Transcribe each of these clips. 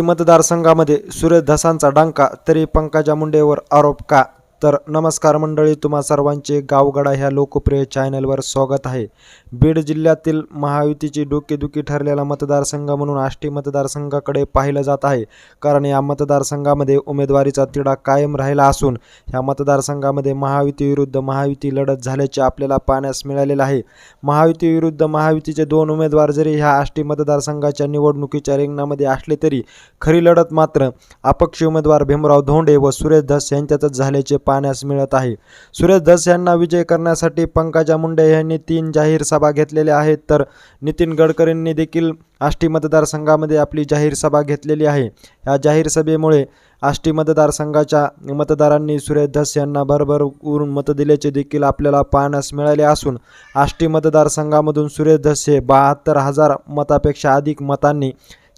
मतदारसंघामध्ये सुरेश धसांचा डांका तरी पंकजा मुंडेवर आरोप का? तर नमस्कार मंडळी तुम्हा सर्वांचे गावगडा ह्या लोकप्रिय चॅनलवर स्वागत आहे. बीड जिल्ह्यातील महायुतीची डोकेदुखी ठरलेला मतदारसंघ म्हणून आष्टी मतदारसंघाकडे पाहिलं जात आहे. कारण या मतदारसंघामध्ये उमेदवारीचा तिढा कायम राहिला असून ह्या मतदारसंघामध्ये महायुती विरुद्ध महायुती लढत झाल्याचे आपल्याला पाहण्यास मिळालेलं आहे. महायुती विरुद्ध महायुतीचे दोन उमेदवार जरी ह्या आष्टी मतदारसंघाच्या निवडणुकीच्या रिंगणामध्ये असले तरी खरी लढत मात्र अपक्ष उमेदवार भीमराव धोंडे व सुरेश धस यांच्यातच झाल्याचे पाहण्यास मिळत आहे. सुरेश धस यांना विजय करण्यासाठी पंकजा मुंडे यांनी तीन जाहीर सभा घेतलेल्या आहेत तर नितीन गडकरींनी देखील आष्टी मतदारसंघामध्ये आपली जाहीर सभा घेतलेली आहे. या जाहीर सभेमुळे आष्टी मतदारसंघाच्या मतदारांनी सुरेश धस यांना भरभर उरून मत दिल्याचे देखील आपल्याला पाहण्यास मिळाले असून आष्टी मतदारसंघामधून सुरेश धस हे बहात्तर हजार मतापेक्षा अधिक मतांनी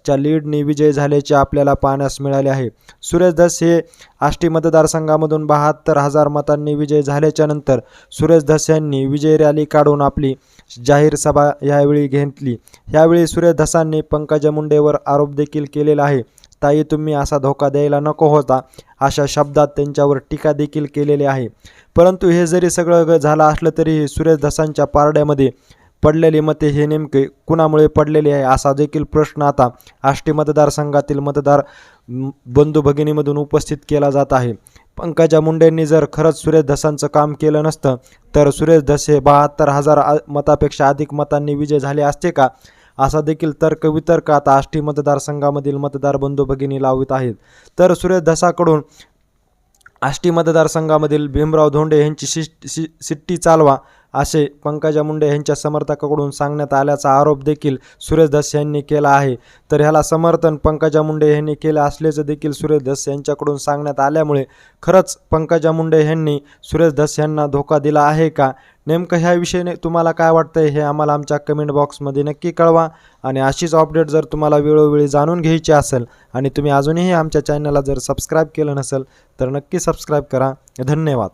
च्या लीडने विजय झाल्याचे आपल्याला पाहण्यास मिळाले आहे. सुरेश धस हे आष्टी मतदारसंघामधून बहात्तर हजार मतांनी विजय झाल्याच्यानंतर सुरेश धस यांनी विजय रॅली काढून आपली जाहीर सभा यावेळी घेतली. यावेळी सुरेश धसांनी पंकजा मुंडेवर आरोप देखील केलेला आहे. ताई तुम्ही असा धोका द्यायला नको होता अशा शब्दात त्यांच्यावर टीका देखील केलेली आहे. परंतु हे जरी सगळं ग- झालं असलं तरीही सुरेश धसांच्या पारड्यामध्ये पडलेली मते हे नेमके कुणामुळे पडलेले आहे असा देखील प्रश्न आता आष्टी मतदारसंघातील मतदार बंधू भगिनीमधून उपस्थित केला जात आहे. पंकजा मुंडेंनी जर खरंच सुरेश धसांचं काम केलं नसतं तर सुरेश धस हे बहात्तर हजार मतापेक्षा अधिक मतांनी विजय झाले असते का? असा देखील तर्कवितर्क आता आष्टी मतदारसंघामधील मतदार बंधू भगिनी लावित आहेत. तर सुरेश धसाकडून आष्टी मतदारसंघामधील भीमराव धोंडे यांची शिष्ट शि सिट्टी चालवा असे पंकजा मुंडे यांच्या समर्थकाकडून सांगण्यात आल्याचा आरोप देखील सुरेश धस यांनी केला आहे. तर ह्याला समर्थन पंकजा मुंडे यांनी केलं असल्याचं देखील सुरेश धस यांच्याकडून सांगण्यात आल्यामुळे खरंच पंकजा मुंडे यांनी सुरेश धस यांना धोका दिला आहे का? नेमकं ह्या विषयाने तुम्हाला काय वाटतंय हे आम्हाला आमच्या कमेंट बॉक्समध्ये नक्की कळवा. आणि अशीच अपडेट जर तुम्हाला वेळोवेळी जाणून घ्यायची असेल आणि तुम्ही अजूनही आमच्या चॅनलला जर सबस्क्राईब केलं नसेल तर नक्की सबस्क्राईब करा. धन्यवाद.